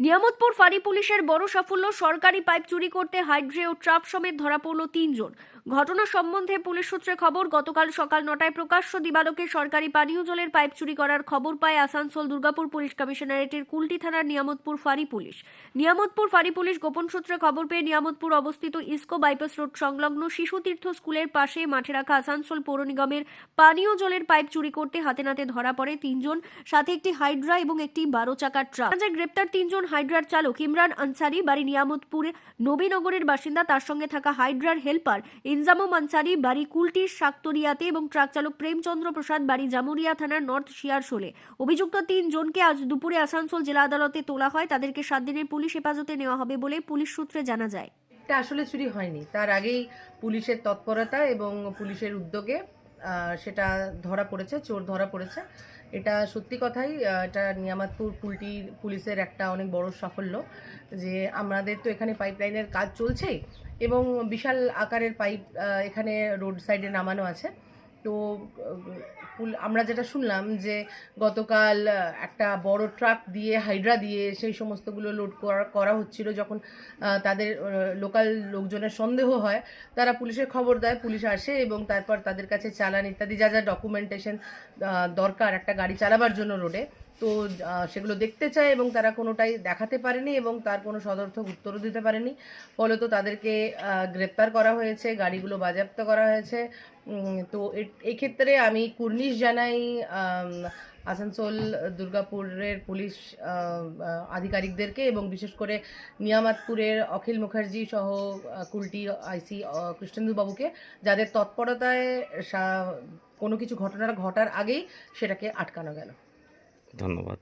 নিয়ামতপুর ফাঁড়ি পুলিশের বড় সাফল্য, সরকারি পাইপ চুরি করতে হাইড্রে ও ট্রাপ সমেত ধরা পড়ল তিনজন। ঘটনা সম্বন্ধে পুলিশ সূত্রে খবর, গতকাল সকাল নটায় প্রকাশ্য দিবালোকে সরকারি পানীয় জলের পাইপ চুরি করার খবর পায় আসানসোল দুর্গাপুর পুলিশ কমিশনারেটের কুলটি থানার নিয়ামতপুর ফাঁড়ি পুলিশ। নিয়ামতপুর ফাঁড়ি পুলিশ গোপন সূত্রে খবর পেয়ে নিয়ামতপুর অবস্থিত ইসকো বাইপাস রোড সংলগ্ন শিশু তীর্থ স্কুলের পাশে মাঠে রাখা আসানসোল পৌর নিগমের পানীয় জলের পাইপ চুরি করতে হাতে নাতে ধরা পড়ে তিনজন, সাথে একটি হাইড্রা এবং একটি বারো চাকার ট্রাক। গ্রেপ্তার তিনজন হাইড্রার চালক ইমরান আনসারি, বাড়ি নিয়ামতপুরে নবীনগরের বাসিন্দা, তার সঙ্গে থাকা হাইড্রার হেল্পার ইনজামম আনসারি বাড়ি কুলটির শাকতরিয়াতে এবং ট্রাক চালক প্রেমচন্দ্র প্রসাদ, বাড়ি জামুরিয়া থানার নর্থ শিয়ারশোলে। অভিযুক্ত তিনজনকে আজ দুপুরে আসানসোল জেলা আদালতে তোলা হয়। তাদেরকে সাত দিনের পুলিশ হেফাজতে নেওয়া হবে বলে পুলিশ সূত্রে জানা যায়। এটা আসলে চুরি হয়নি। তার আগেই পুলিশের তৎপরতা এবং পুলিশের উদ্যোগে সেটা ধরা পড়েছে, চোর ধরা পড়েছে। এটা সত্যি কথাই এটা নিয়ামাতপুর পুলটি পুলিশের একটা অনেক বড় সাফল্য যে আমাদের তো এখানে পাইপলাইনের কাজ চলছেই। এবং বিশাল আকারের পাইপ এখানে রোড সাইডে নামানো আছে। তো আমরা যেটা শুনলাম যে গতকাল একটা বড় ট্রাক দিয়ে, হাইড্রা দিয়ে সেই সমস্তগুলো লোড করা করা হচ্ছিল যখন তাদের লোকাল লোকজনের সন্দেহ হয়। তারা পুলিশের খবর দেয়, পুলিশ আসে এবং তারপর তাদের কাছে চালান ইত্যাদি, যা যা ডকুমেন্টেশন দরকার একটা গাড়ি চালাবার জন্য রোডে। তো সেগুলো দেখতে চায় এবং তারা কোনোটাই দেখাতে পারেনি এবং তার কোনো সদর্থক উত্তরও দিতে পারেনি। ফলত তাদেরকে গ্রেপ্তার করা হয়েছে, গাড়িগুলো বাজেয়াপ্ত করা হয়েছে। তো এক্ষেত্রে আমি কুর্নিশ জানাই আসানসোল, দুর্গাপুরের পুলিশ আধিকারিকদেরকে এবং বিশেষ করে নিয়ামাতপুরের অখিল মুখার্জি সহ কুলটি আইসি কৃষ্ণেন্দু বাবুকে যাদের তৎপরতায় কোনো কিছু ঘটনার ঘটার আগেই সেটাকে আটকানো গেল। ধন্যবাদ।